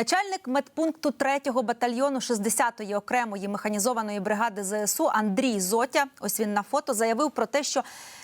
Начальник медпункту 3-го батальйону 60-ї окремої механізованої бригади ЗСУ Андрій Зотя, ось він на фото, заявив про те, що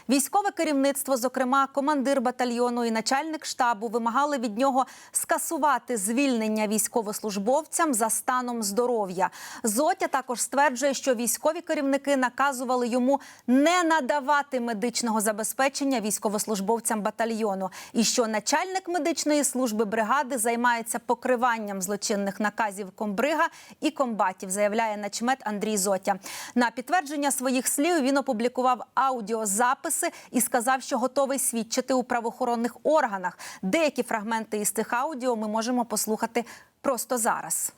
військове керівництво, зокрема командир батальйону і начальник штабу, вимагали від нього скасувати звільнення військовослужбовцям за станом здоров'я. Зотя також стверджує, що військові керівники наказували йому не надавати медичного забезпечення військовослужбовцям батальйону, і що начальник медичної служби бригади займається покриванням злочинних наказів комбрига і комбатів, заявляє начмет Андрій Зотя. На підтвердження своїх слів він опублікував аудіозаписи і сказав, що готовий свідчити у правоохоронних органах. Деякі фрагменти із цих аудіо ми можемо послухати просто зараз.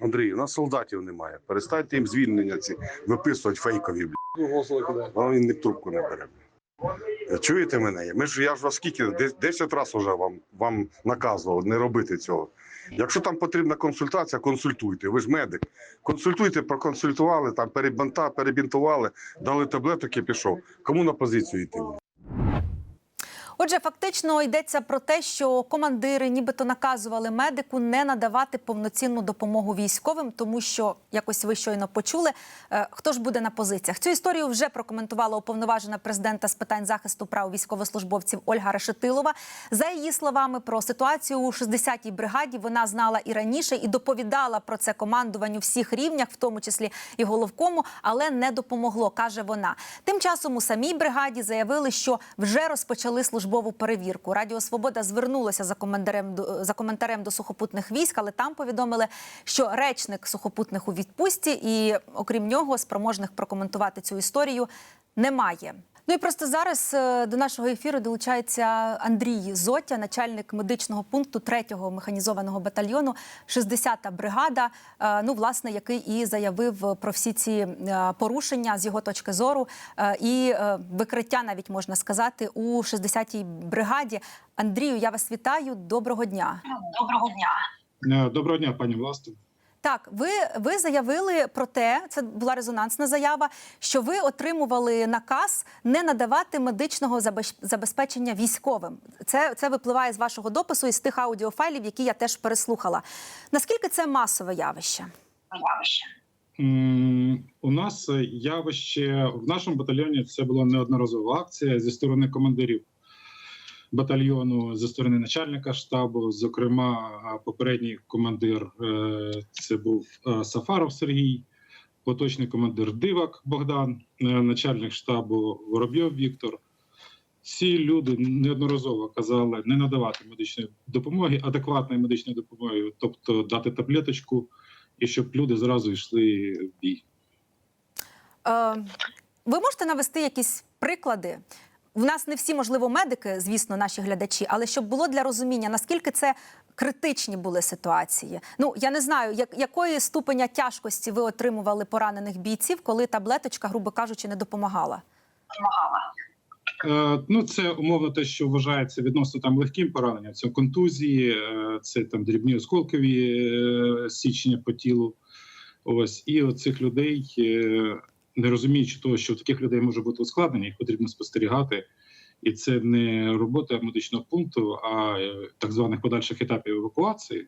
Андрій, у нас солдатів немає. Перестаньте їм звільнення ці виписувати фейкові. Бля. Він не трубку не бере. Чуєте мене? Ми ж я ж вас скільки Дес- 10 разів вже вам, вам наказував не робити цього. Якщо там потрібна консультація, консультуйте. Ви ж медик. Консультуйте, проконсультували, там перебінтували, дали таблеток і пішов. Кому на позицію йти? Отже, фактично йдеться про те, що командири нібито наказували медику не надавати повноцінну допомогу військовим, тому що якось ви щойно почули, е, хто ж буде на позиціях. Цю історію вже прокоментувала уповноважена президента з питань захисту прав військовослужбовців Ольга Решетилова. За її словами, про ситуацію у 60-й бригаді вона знала і раніше, і доповідала про це командуванню всіх рівнях, в тому числі і головкому, але не допомогло, каже вона. Тим часом у самій бригаді заявили, що вже розпочали службову перевірку. Радіо Свобода звернулася за коментарем до за коментарем до сухопутних військ, але там повідомили, що речник сухопутних у відпустці, і окрім нього, спроможних прокоментувати цю історію немає. Ну і просто зараз е, до нашого ефіру долучається Андрій Зотя, начальник медичного пункту 3-го механізованого батальйону, 60-та бригада. е, Ну, власне, який і заявив про всі ці е, порушення з його точки зору і викриття, навіть можна сказати, у 60-й бригаді. Андрію, я вас вітаю. Доброго дня. Доброго дня. Доброго дня, пані Власто. Так, ви, ви заявили про те, це була резонансна заява, що ви отримували наказ не надавати медичного забезпечення військовим. Це, це випливає з вашого допису і з тих аудіофайлів, які я теж переслухала. Наскільки це масове явище? Явище. У нас явище в нашому батальйоні це була неодноразова акція зі сторони командирів батальйону, зі сторони начальника штабу. Зокрема, попередній командир е, це був е, Сафаров Сергій, поточний командир Дивак Богдан, е, начальник штабу Воробйов Віктор. Ці люди неодноразово казали не надавати медичної допомоги, адекватної медичної допомоги, тобто дати таблеточку, і щоб люди зразу йшли в бій. Ви можете навести якісь приклади? В нас не всі, можливо, медики, звісно, наші глядачі, але щоб було для розуміння, наскільки це критичні були ситуації. Ну я не знаю, як, якої ступеня тяжкості ви отримували поранених бійців, коли таблеточка, грубо кажучи, не допомагала. Допомагала. Е, ну, це умовно те, що вважається відносно там легким пораненням. Це контузії, е, це там дрібні осколкові е, січення по тілу. Ось і от цих людей, не розуміючи того, що у таких людей може бути ускладнення, їх потрібно спостерігати. І це не робота медичного пункту, а е, так званих подальших етапів евакуації.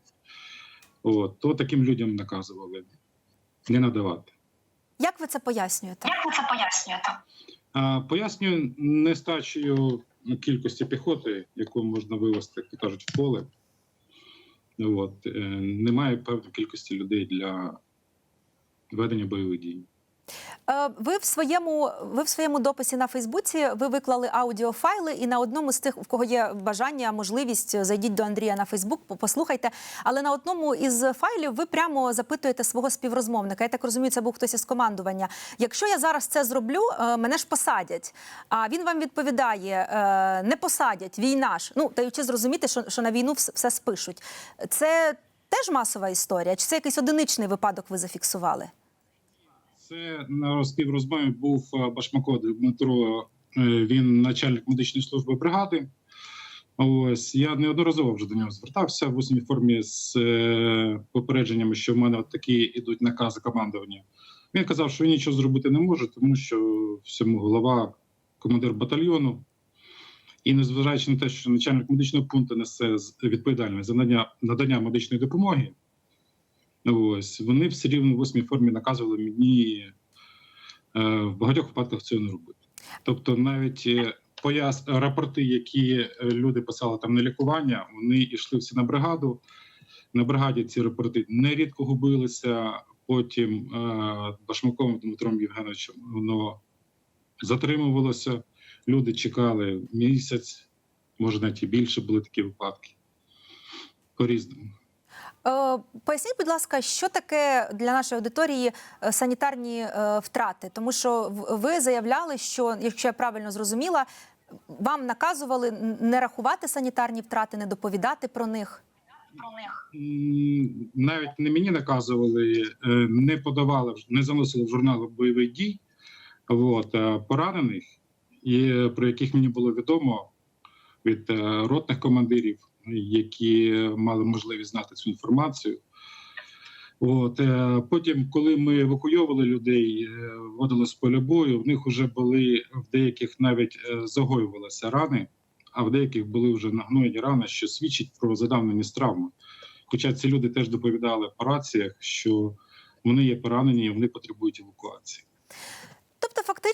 От, то таким людям наказували не надавати. Як ви це пояснюєте? Як ви це пояснюєте? А, Пояснюю нестачею кількості піхоти, яку можна вивести, як кажуть, в поле. От. е, Немає певної кількості людей для ведення бойових дій. Е, Ви в своєму ви в своєму дописі на Фейсбуці ви виклали аудіофайли, і на одному з тих, в кого є бажання, можливість, зайдіть до Андрія на Фейсбук, послухайте. Але на одному із файлів ви прямо запитуєте свого співрозмовника. Я так розумію, це був хтось із командування. Якщо я зараз це зроблю, е, мене ж посадять. А він вам відповідає: е, не посадять, війна ж. Ну даючи зрозуміти, що, що на війну все спишуть. Це теж масова історія? Чи це якийсь одиничний випадок ви зафіксували? Це на співрозмові був е, Башмако Дмитро, е, він начальник медичної служби бригади. Ось я неодноразово вже до нього звертався в усній формі з е, попередженнями, що в мене от такі ідуть накази командування. Він казав, що він нічого зробити не може, тому що всьому голова, командир батальйону. І незважаючи на те, що начальник медичного пункту несе відповідальність за надання, надання медичної допомоги, ось вони все рівно в усній формі наказували мені е, в багатьох випадках цього не робити. Тобто, навіть е, пояс рапорти, які е, люди писали там на лікування, вони йшли всі на бригаду. На бригаді ці рапорти нерідко губилися. Потім е, Башмаковим Дмитром Євгеновичем воно затримувалося. Люди чекали місяць, може навіть і більше були такі випадки. По-різному. Е, Поясніть, будь ласка, що таке для нашої аудиторії е, санітарні е, втрати? Тому що в- ви заявляли, що, якщо я правильно зрозуміла, вам наказували не рахувати санітарні втрати, не доповідати про них. Навіть не мені наказували, е, не подавали, не заносили в журнал бойових дій от, е, поранених, і е, про яких мені було відомо від е, ротних командирів, які мали можливість знати цю інформацію. От е, потім, коли ми евакуйовували людей, е, вводили з поля бою, в них вже були в деяких навіть е, загоювалися рани, а в деяких були вже нагноєні рани, що свідчить про задавненість травми. Хоча ці люди теж доповідали по раціях, що вони є поранені, і вони потребують евакуації.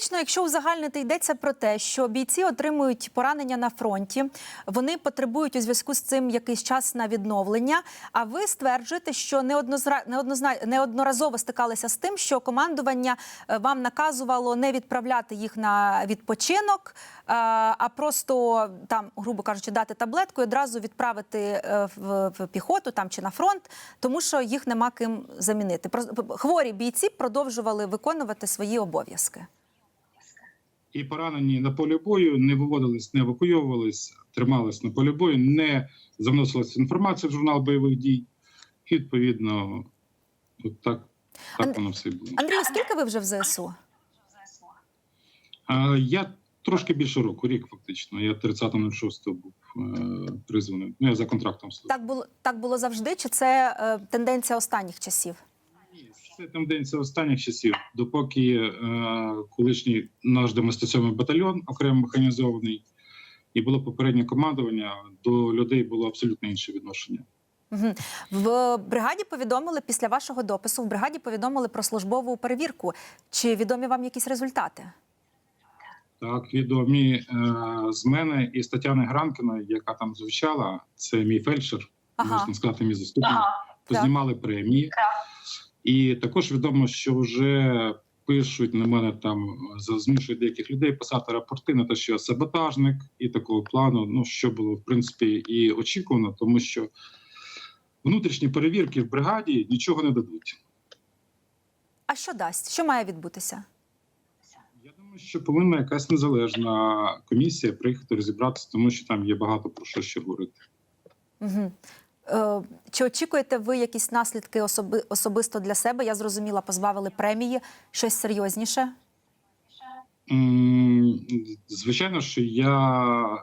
Фактично, якщо узагальнити йдеться про те, що бійці отримують поранення на фронті, вони потребують у зв'язку з цим якийсь час на відновлення. А ви стверджуєте, що неоднозра... неоднозна... неодноразово стикалися з тим, що командування е, вам наказувало не відправляти їх на відпочинок, е, а просто там, грубо кажучи, дати таблетку і одразу відправити е, в, піхоту там чи на фронт, тому що їх нема ким замінити. Хворі бійці продовжували виконувати свої обов'язки. І поранені на полі бою не виводились, не евакуйовувались, тримались на полі бою, не заносилася інформація в журнал бойових дій. І відповідно, от так, так воно все і було. Андрію, скільки ви вже в ЗСУ? ЗСУ. А, я трошки більше року, рік фактично. Я 30.06 був е, призваний. Ну, я за контрактом служив. Так було так було завжди, чи це е, тенденція останніх часів? Це тенденція останніх часів, допоки е, колишній наш 97-й батальйон, окремо механізований, і було попереднє командування, до людей було абсолютно інше відношення. В бригаді повідомили після вашого допису. В бригаді повідомили про службову перевірку. Чи відомі вам якісь результати? Так, відомі е, з мене і з Тетяни Гранкіної, яка там звучала, це мій фельдшер, Ага. можна сказати, мій заступник. Ага. Познімали премії. Так. І також відомо, що вже пишуть на мене там, змушують деяких людей писати рапорти на те, що я саботажник і такого плану, ну що було в принципі і очікувано, тому що внутрішні перевірки в бригаді нічого не дадуть. А що дасть? Що має відбутися? Я думаю, що повинна якась незалежна комісія приїхати розібратися, тому що там є багато про що ще говорити. Угу. Е, чи очікуєте ви якісь наслідки особи, особисто для себе? Я зрозуміла, позбавили премії, щось серйозніше? Звичайно, що я е,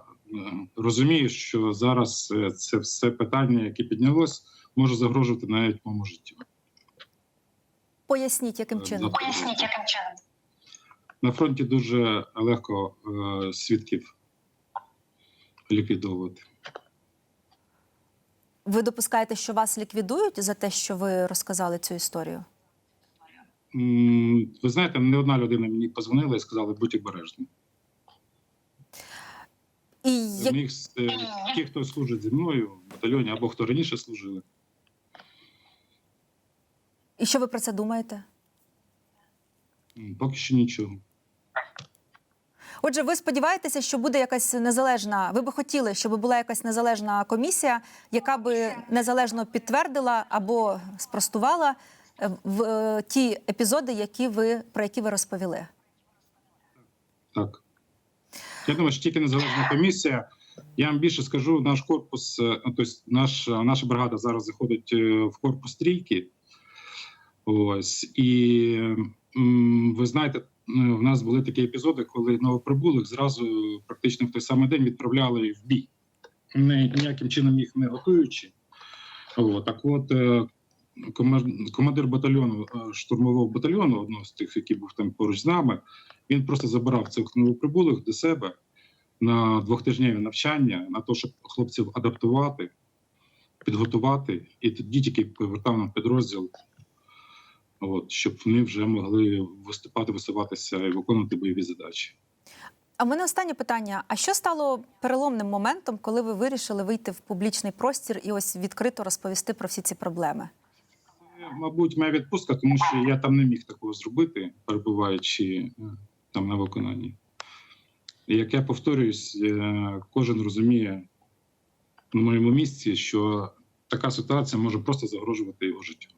розумію, що зараз е, це все питання, яке піднялось, може загрожувати навіть моєму життю. Поясніть, яким чином? Поясніть, яким чином. На фронті дуже легко свідків ліквідовувати. Ви допускаєте, що вас ліквідують за те, що ви розказали цю історію? М, Ви знаєте, не одна людина мені позвонила і сказала, будь обережний. І як... них е, ті, хто служить зі мною в батальйоні, або хто раніше служили. І що ви про це думаєте? М, Поки що нічого. Отже, ви сподіваєтеся, що буде якась незалежна. Ви би хотіли, щоб була якась незалежна комісія, яка би незалежно підтвердила або спростувала е, в е, ті епізоди, які ви про які ви розповіли. Так. Я думаю, що тільки незалежна комісія. Я вам більше скажу, наш корпус, тобто наш, наша бригада зараз заходить в корпус трійки. Ось. І ви знаєте, в нас були такі епізоди, коли новоприбулих зразу практично в той самий день відправляли в бій, не, ніяким чином їх не готуючи. От, так от, е, командир батальйону, е, штурмового батальйону, одного з тих, який був там поруч з нами, він просто забирав цих новоприбулих до себе. на двохтижневі навчання, на те, щоб хлопців адаптувати, підготувати, і тоді тільки повертав на підрозділ, от, щоб вони вже могли виступати, висуватися і виконувати бойові задачі. А в мене останнє питання: а що стало переломним моментом, коли ви вирішили вийти в публічний простір і ось відкрито розповісти про всі ці проблеми? Мабуть, моя відпустка, тому що я там не міг такого зробити, перебуваючи е, там на виконанні. І як я повторююсь, е, кожен розуміє на моєму місці, що така ситуація може просто загрожувати його життю.